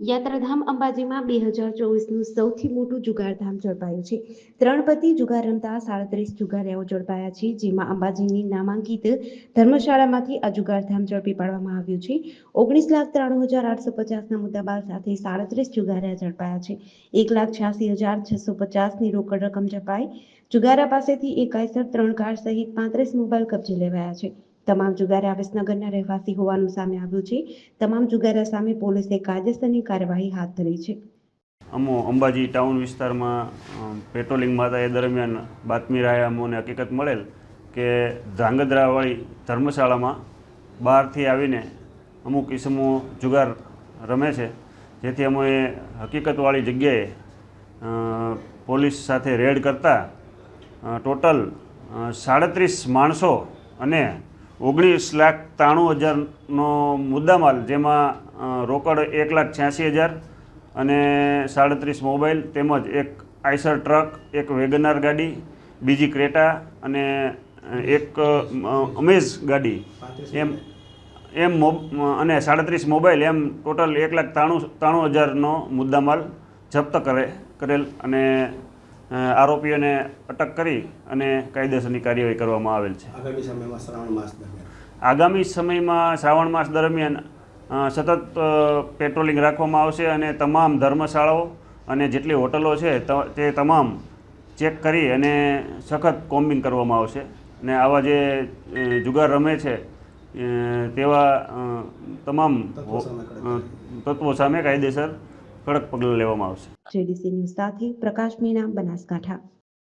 યાત્રાધામ અંબાજીમાં બે હજાર ચોવીસનું સૌથી મોટું જુગારધામ ઝડપાયું છે. ત્રણ પતિ જુગાર રમતા સાડત્રીસ જુગારિયાઓ ઝડપાયા છે, જેમાં અંબાજીની નામાંકિત ધર્મશાળામાંથી આ જુગારધામ ઝડપી પાડવામાં આવ્યું છે. ઓગણીસ લાખ ત્રાણું હજાર આઠસો પચાસના મુદ્દાબાલ સાથે સાડત્રીસ જુગારિયા ઝડપાયા છે. એક લાખ છ્યાસી હજાર છસો પચાસની રોકડ રકમ ઝડપાઈ. જુગારા પાસેથી એક આયસર ત્રણ કાર સહિત પાંત્રીસ મોબાઈલ કબજે લેવાયા છે. તમામ જુગારા વિસનગરના રહેવાસી હોવાનું સામે આવ્યું છે. તમામ જુગારા સામે પોલીસે કાયદેસરની કાર્યવાહી હાથ ધરી છે. અમો અંબાજી ટાઉન વિસ્તારમાં પેટ્રોલિંગમાં હતા એ દરમિયાન બાતમી રહ્યા અમોને હકીકત મળેલ કે ધ્રાંગધ્રાવાળી ધર્મશાળામાં બહારથી આવીને અમુક ઇસમો જુગાર રમે છે. જેથી અમે હકીકતવાળી જગ્યાએ પોલીસ સાથે રેડ કરતા ટોટલ સાડત્રીસ માણસો અને ઓગણીસ લાખ ત્રાણું હજારનો મુદ્દામાલ જેમાં રોકડ એક લાખ છ્યાસી હજાર અને સાડત્રીસ મોબાઈલ તેમજ એક આઈસર ટ્રક એક વેગનાર ગાડી બીજી ક્રેટા અને એક અમેઝ ગાડી. એમ એમ મોબ અને સાડત્રીસ મોબાઈલ એમ ટોટલ એક લાખ ત્રાણું ત્રાણું હજારનો મુદ્દામાલ જપ્ત કરે કરેલ અને આરોપીઓને અટક કરી અને કાયદેસરની કાર્યવાહી કરવામાં આવેલ છે. આગામી સમયમાં શ્રાવણ માસ દરમિયાન? આગામી સમયમાં શ્રાવણ માસ દરમિયાન સતત પેટ્રોલિંગ રાખવામાં આવશે અને તમામ ધર્મશાળાઓ અને જેટલી હોટલો છે તે તમામ ચેક કરી અને સખત કોમ્બિંગ કરવામાં આવશે. અને આવા જે જુગાર રમે છે તેવા તમામ તત્વો સામે કાયદેસર કડક પગલાં લેવામાં આવશે. જેડીસી ન્યૂઝ સાથે પ્રકાશ મીણા બનાસકાંઠા.